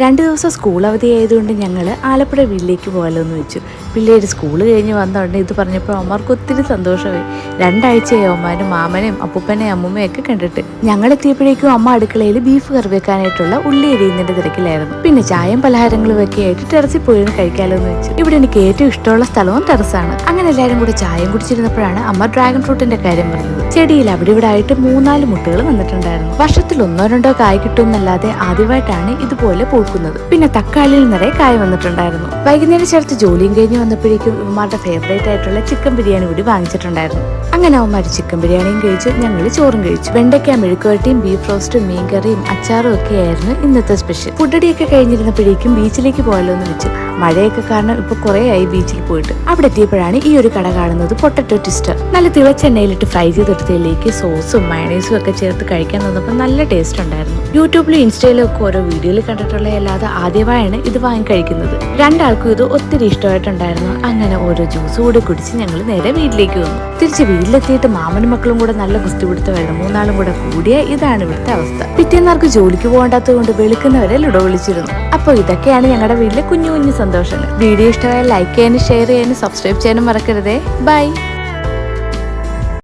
രണ്ട് ദിവസം സ്കൂൾ അവധി ആയതുകൊണ്ട് ഞങ്ങൾ ആലപ്പുഴ വീട്ടിലേക്ക് എന്ന് വെച്ചു. പിള്ളേർ സ്കൂൾ കഴിഞ്ഞ് വന്നോണ്ട് ഇത് പറഞ്ഞപ്പോൾ അമ്മമാർക്ക് ഒത്തിരി സന്തോഷമായി. രണ്ടാഴ്ചയായി അമ്മാനും മാമനെയും അപ്പൂപ്പനെയും അമ്മൂമ്മയും ഒക്കെ കണ്ടിട്ട്. ഞങ്ങൾ എത്തിയപ്പോഴേക്കും അമ്മ അടുക്കളയിൽ ബീഫ് കറി വെക്കാനായിട്ടുള്ള ഉള്ളി എരിയുന്നതിന്റെ തിരക്കിലായിരുന്നു. പിന്നെ ചായയും പലഹാരങ്ങളും ഒക്കെ ആയിട്ട് ടെറസിൽ പോയി കഴിക്കാമല്ലോ എന്ന് വെച്ചു. ഇവിടെ എനിക്ക് ഏറ്റവും ഇഷ്ടമുള്ള സ്ഥലവും ടെറസാണ്. അങ്ങനെ എല്ലാവരും കൂടി ചായയും കുടിച്ചിരുന്നപ്പോഴാണ് അമ്മ ഡ്രാഗൺ ഫ്രൂട്ടിന്റെ കാര്യം പറഞ്ഞത്. ചെടിയിൽ അവിടെ ഇവിടെ ആയിട്ട് മൂന്നാൽ മുട്ടുകൾ വന്നിട്ടുണ്ടായിരുന്നു. വർഷത്തിൽ ഒന്നോ രണ്ടോ കായ് കിട്ടുമെന്നല്ലാതെ ആദ്യമായിട്ടാണ് ഇതുപോലെ പൂക്കുന്നത്. പിന്നെ തക്കാളിയിൽ നിറയെ കായ വന്നിട്ടുണ്ടായിരുന്നു. വൈകുന്നേരം ചേർത്ത് ജോലിയും കഴിഞ്ഞ് വന്നപ്പോഴേക്കും ഉമ്മാരുടെ ഫേവറേറ്റ് ആയിട്ടുള്ള ചിക്കൻ ബിരിയാണി കൂടി വാങ്ങിച്ചിട്ടുണ്ടായിരുന്നു. അങ്ങനെ അവന്മാർ ചിക്കൻ ബിരിയാണിയും കഴിച്ചു ഞങ്ങൾ ചോറും കഴിച്ചു. വെണ്ടയ്ക്ക മെഴുക്കുവരട്ടിയും ബീഫ് റോസ്റ്റും മീൻകറിയും അച്ചാറും ഒക്കെ ആയിരുന്നു ഇന്നത്തെ സ്പെഷ്യൽ ഫുഡടിയൊക്കെ കഴിഞ്ഞിരുന്നപ്പോഴേക്കും ബീച്ചിലേക്ക് പോകാലോ എന്ന് വെച്ചു. മഴയൊക്കെ കാരണം ഇപ്പൊ കുറെ ആയി ബീച്ചിൽ പോയിട്ട്. അവിടെ എത്തിയപ്പോഴാണ് ഈ ഒരു കട കാണുന്നത് പൊട്ടറ്റോ ട്വിസ്റ്റർ നല്ല തിളച്ചെണ്ണയിലിട്ട് ഫ്രൈ ഫ്രൈ ചെയ്തെടുത്തതിലേക്ക് സോസും മയണൈസും ഒക്കെ ചേർത്ത് കഴിക്കാൻ തന്നപ്പോൾ നല്ല ടേസ്റ്റ് ഉണ്ടായിരുന്നു. യൂട്യൂബിലും ഇൻസ്റ്റയിലും ഒക്കെ ഓരോ വീഡിയോയിൽ കണ്ടിട്ടുള്ള അല്ലാതെ ആദ്യമായാണ് ഇത് വാങ്ങി കഴിക്കുന്നത്. രണ്ടാൾക്കും ഇത് ഒത്തിരി ഇഷ്ടമായിട്ടുണ്ടായിരുന്നു. അങ്ങനെ ഓരോ ജ്യൂസ് കൂടെ കുടിച്ച് ഞങ്ങൾ നേരെ വീട്ടിലേക്ക് വന്നു. തിരിച്ച് വീട്ടിലെത്തിയിട്ട് മാമനും മക്കളും കൂടെ നല്ല കുസ്തി പിടുത്തമായിരുന്നു മൂന്നാളും കൂടെ കൂടിയ ഇതാണ് ഇവിടുത്തെ അവസ്ഥ. പിറ്റേന്നാർക്ക് ജോലിക്ക് പോകേണ്ടാത്തത് കൊണ്ട് വെളുക്കുന്നവരെ ലുഡോ വിളിച്ചിരുന്നു. അപ്പോൾ ഇതൊക്കെയാണ് ഞങ്ങളുടെ വീട്ടിലെ കുഞ്ഞു കുഞ്ഞു സന്തോഷങ്ങൾ. വീഡിയോ ഇഷ്ടമായ ലൈക്ക് ചെയ്യാനും ഷെയർ ചെയ്യാനും സബ്സ്ക്രൈബ് ചെയ്യാനും മറക്കരുതേ. ബൈ